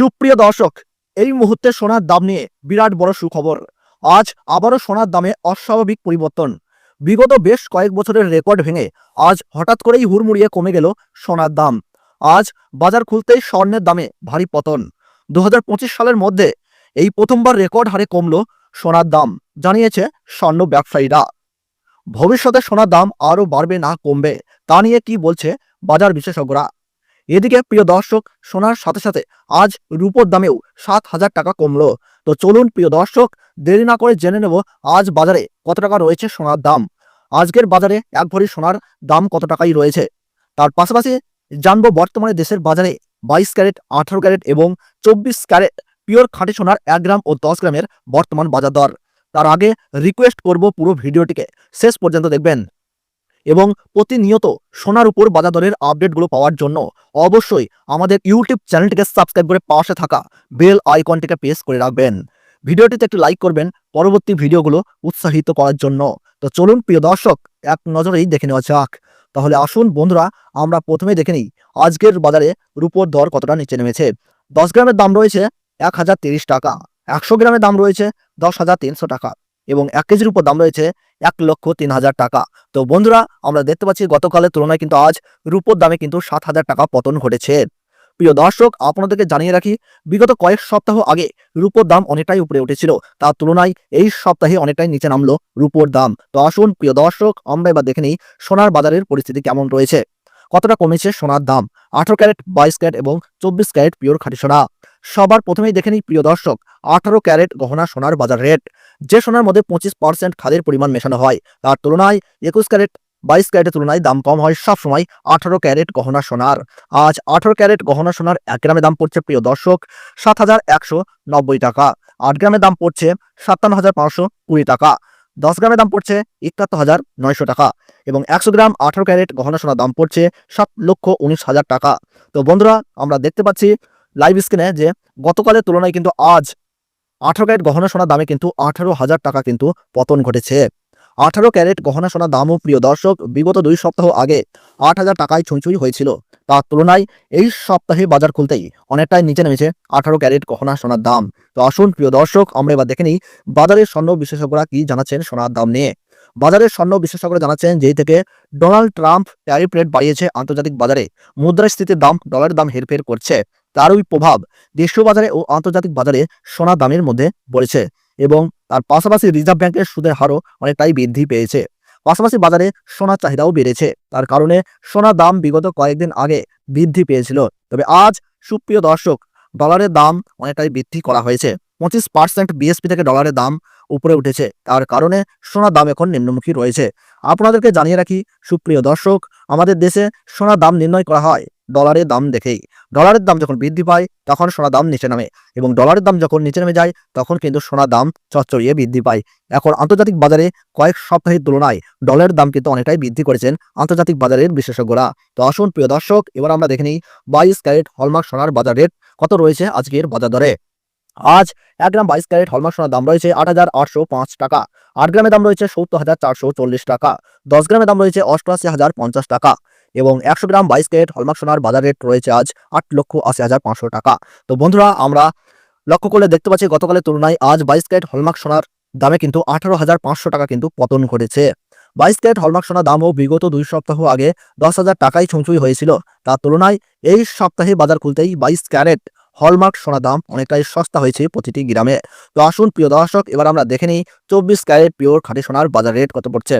সুপ্রিয় দর্শক, এই মুহূর্তে সোনার দাম নিয়ে বিরাট বড় সুখবর। আজ আবারও সোনার দামে অস্বাভাবিক পরিবর্তন। বিগত বেশ কয়েক বছরের রেকর্ড ভেঙে আজ হঠাৎ করেই হুড়মুড়িয়ে কমে গেল সোনার দাম। আজ বাজার খুলতেই স্বর্ণের দামে ভারী পতন। দু হাজার পঁচিশ সালের মধ্যে এই প্রথমবার রেকর্ড হারে কমল সোনার দাম, জানিয়েছে স্বর্ণ ব্যবসায়ীরা। ভবিষ্যতে সোনার দাম আরও বাড়বে না কমবে, তা নিয়ে কি বলছে বাজার বিশেষজ্ঞরা? এদিকে প্রিয় দর্শক সোনার সাথে সাথে আজ রূপোর দামেও সাত হাজার টাকা কমলো। তো চলুন প্রিয় দর্শক, দেরি না করে জেনে নেব আজ বাজারে কত টাকা রয়েছে সোনার দাম। আজকের বাজারে এক ভরি সোনার দাম কত টাকাই রয়েছে? তার পাশাপাশি জানব বর্তমানে দেশের বাজারে বাইশ ক্যারেট, আঠারো ক্যারেট এবং চব্বিশ ক্যারেট পিওর খাঁটি সোনার এক গ্রাম ও দশ গ্রামের বর্তমান বাজার দর। তার আগে রিকোয়েস্ট করব পুরো ভিডিওটিকে। শেষ পর্যন্ত দেখবেন। এবং প্রতিনিয়ত সোনার উপর বাজার দরের আপডেটগুলো পাওয়ার জন্য অবশ্যই আমাদের ইউটিউব চ্যানেলটিকে সাবস্ক্রাইব করে পাশে থাকা বেল আইকনটিকে প্রেস করে রাখবেন। ভিডিওটিতে একটু লাইক করবেন, পরবর্তী ভিডিওগুলো উৎসাহিত করার জন্য। তো চলুন, প্রিয় দর্শক, এক নজরেই দেখে নেওয়া যাক। তাহলে আসুন, বন্ধুরা, আমরা প্রথমে দেখে নিই আজকের বাজারে রূপোর দর কতটা নিচে নেমেছে। দশ গ্রামের দাম রয়েছে এক টাকা। একশো গ্রামের দাম রয়েছে দশ টাকা। এবং এক কেজির উপর দাম রয়েছে এক লক্ষ তিন হাজার টাকা। তো বন্ধুরা, আমরা দেখতে পাচ্ছি গতকালের তুলনায় কিন্তু আজ রূপোর দামে কিন্তু সাত হাজার টাকা পতন ঘটেছে। প্রিয় দর্শক, আপনাদেরকে জানিয়ে রাখি, বিগত কয়েক সপ্তাহ আগে রূপোর দাম অনেকটাই উপরে উঠেছিল। তার তুলনায় এই সপ্তাহে অনেকটাই নিচে নামলো রূপোর দাম। তো আসুন, প্রিয় দর্শক, আমরা এবার দেখে নিই সোনার বাজারের পরিস্থিতি কেমন রয়েছে। কতটা কমেছে সোনার দাম? আঠারো ক্যারেট, বাইশ ক্যারেট এবং চব্বিশ ক্যারেট পিওর খাঁটি সোনা। সবার প্রথমেই দেখে নিই, প্রিয় দর্শক, আঠারো ক্যারেট গহনা সোনার বাজার রেট। যে সোনার মধ্যে পঁচিশ পার্সেন্ট খাদের পরিমাণ মেশানো হয়, তার তুলনায় একুশ ক্যারেট, বাইশ ক্যারেটের তুলনায় দাম কম হয় সবসময় আঠারো ক্যারেট গহনা সোনার। আজ আঠারো ক্যারেট গহনা সোনার এক গ্রামে দাম পড়ছে, প্রিয় দর্শক, সাত হাজার একশো নব্বই টাকা। আট গ্রামে দাম পড়ছে সাতান্ন হাজার পাঁচশো কুড়ি টাকা। দশ গ্রামে দাম পড়ছে একাত্তর হাজার নয়শো টাকা এবং একশো গ্রাম আঠারো ক্যারেট গহনা সোনার দাম পড়ছে সাত লক্ষ উনিশ হাজার টাকা। তো বন্ধুরা, আমরা দেখতে পাচ্ছি লাইভ স্ক্রিনে যে গতকালের তুলনায় কিন্তু আজ আঠারো ক্যারেট গহনা সোনার দামে কিন্তু আঠারো হাজার টাকা কিন্তু পতন ঘটেছে। আঠারো ক্যারেট গহনা সোনার দামও প্রিয় দর্শক, বিগত দুই সপ্তাহ আগে আট হাজার টাকায় ছুঁই হয়েছিল। তার তুলনায় এই সপ্তাহে বাজার খুলতেই অনেকটাই নিচে নেমেছে আঠারো ক্যারেট গহনা সোনার দাম। তো আসুন, প্রিয় দর্শক, আমরা এবার দেখে নিই বাজারের স্বর্ণ বিশেষজ্ঞরা কি জানাচ্ছেন সোনার দাম নিয়ে। বাজারের স্বর্ণ বিশেষজ্ঞরা জানাচ্ছেন যেই থেকে ডোনাল্ড ট্রাম্প ট্যারিফ রেট বাড়িয়েছে আন্তর্জাতিক বাজারে। মুদ্রাস্ফীতির দাম, ডলারের দাম হেরফের করছে। তারই প্রভাব দেশীয় বাজারে ও আন্তর্জাতিক বাজারে সোনা দামের মধ্যে পড়েছে এবং তার পাশাপাশি রিজার্ভ ব্যাংকের সুদের হারও অনেকটাই বৃদ্ধি পেয়েছে। পাশাপাশি বাজারে সোনার চাহিদাও বেড়েছে। তার কারণে সোনার দাম বিগত কয়েকদিন আগে বৃদ্ধি পেয়েছিল। তবে আজ সুপ্রিয় দর্শক, ডলারের দাম অনেকটাই বৃদ্ধি করা হয়েছে। পঁচিশ পার্সেন্ট বিএসপি থেকে ডলারের দাম উপরে উঠেছে। তার কারণে সোনার দাম এখন নিম্নমুখী রয়েছে। আপনাদেরকে জানিয়ে রাখি, সুপ্রিয় দর্শক, আমাদের দেশে সোনার দাম নির্ণয় করা হয় ডলারের দাম দেখেই। ডলারের দাম যখন বৃদ্ধি পায়, তখন সোনার দাম নিচে নামে এবং ডলারের দাম যখন নিচে নেমে যায়, তখন কিন্তু সোনার দাম চচ্চড়িয়ে বৃদ্ধি পায়। এখন আন্তর্জাতিক বাজারে কয়েক সপ্তাহের তুলনায় ডলারের দাম কিন্তু অনেকটাই বৃদ্ধি করেছেন আন্তর্জাতিক বাজারের বিশেষজ্ঞরা। তো আসুন, প্রিয় দর্শক, এবার আমরা দেখে নিই বাইশ ক্যারেট হলমার্ক সোনার বাজার রেট কত রয়েছে আজকের বাজার দরে। আজ এক গ্রাম বাইশ ক্যারেট হলমার্ক সোনার দাম রয়েছে আট হাজার আটশো পাঁচ টাকা। আট গ্রামের দাম রয়েছে সত্তর হাজার চারশো চল্লিশ টাকা। দশ গ্রামের দাম রয়েছে অষ্টআশি হাজার পঞ্চাশ টাকা। এবং একশো গ্রাম বাইশ ক্যারেট হলমার্ক সোনার বাজার রেট রয়েছে আজ আট লক্ষ আশি হাজার পাঁচশো টাকা। তো বন্ধুরা, আমরা লক্ষ্য করলে দেখতে পাচ্ছি, গতকালের তুলনায় আজ বাইশ ক্যারেট হলমার্ক সোনার দামে কিন্তু আঠারো হাজার পাঁচশো টাকা কিন্তু পতন করেছে বাইশ ক্যারেট হলমার্ক সোনার দামও বিগত দুই সপ্তাহ আগে দশ হাজার টাকাই ছুঁচুই হয়েছিল। তার তুলনায় এই সপ্তাহে বাজার খুলতেই বাইশ ক্যারেট হলমার্ক সোনার দাম অনেকটাই সস্তা হয়েছে প্রতিটি গ্রামে। তো আসুন প্রিয় দর্শক, এবার আমরা দেখে নিই চব্বিশ ক্যারেট পিওর খাঁটি সোনার বাজার রেট কত পড়ছে।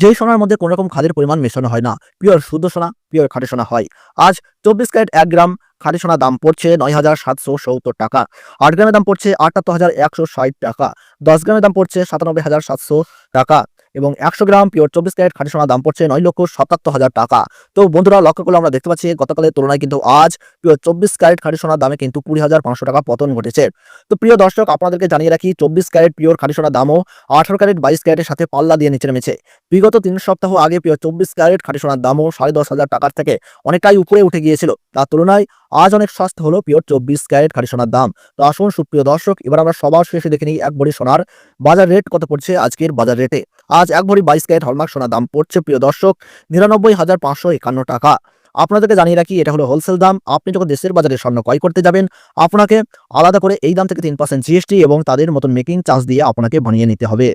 যেই সোনার মধ্যে কোনো রকম খাদের পরিমাণ মেশানো হয় না, পিওর শুদ্ধ সোনা, পিওর খাঁটি সোনা হয়। আজ চব্বিশ ক্যারেট এক গ্রাম খাঁটি সোনার দাম পড়ছে নয় হাজার সাতশো সত্তর টাকা। আট গ্রামের দাম পড়ছে আটাত্তর হাজার একশো ষাট টাকা। দশ গ্রামের দাম পড়ছে সাতানব্বই হাজার সাতশো টাকা। এবং একশো গ্রাম পিওর চব্বিশ ক্যারেট খাঁটি সোনার দাম পড়ছে নয় লক্ষ সাতাত্তর হাজার টাকা। তো বন্ধুরা, লক্ষ্য করলে আমরা দেখতে পাচ্ছি, গতকালের তুলনায় কিন্তু আজ পিওর চব্বিশ ক্যারেট খাঁটি সোনার দামে কিন্তু কুড়ি হাজার পাঁচশো টাকা পতন ঘটেছে। তো প্রিয় দর্শক, আপনাদেরকে জানিয়ে রাখি, চব্বিশ ক্যারেট পিওর খাঁটি সোনার দামও আঠারো ক্যারেট বাইশ ক্যারেটের সাথে পাল্লা দিয়ে নিচে নেমেছে। বিগত তিন সপ্তাহ আগে পিওর চব্বিশ ক্যারেট খাঁটি সোনার দামও সাড়ে দশ হাজার টাকার থেকে অনেকটাই উপরে উঠে গিয়েছিল। তার তুলনায় আজ অনেক সস্তা হলো পিওর চব্বিশ ক্যারেট খাঁটি সোনার দাম। তো আসুন, সুপ্রিয় দর্শক, এবার আমরা সবার শেষে দেখে নিই এক ভরি সোনার বাজার রেট কত পড়ছে আজকের বাজার রেটে আজ এক ভরি বাইশ ক্যারেট হলমার্ক সোনার দাম পড়ছে, প্রিয় দর্শক, নিরানব্বই হাজার পাঁচশো একান্ন টাকা। আপনাদেরকে জানিয়ে রাখি, এটা হলো হোলসেল দাম। আপনি যখন দেশের বাজারে স্বর্ণ ক্রয় করতে যাবেন, আপনাকে আলাদা করে এই দাম থেকে তিন পার্সেন্ট জিএসটি এবং তাদের মতন মেকিং চার্জ দিয়ে আপনাকে বানিয়ে নিতে হবে।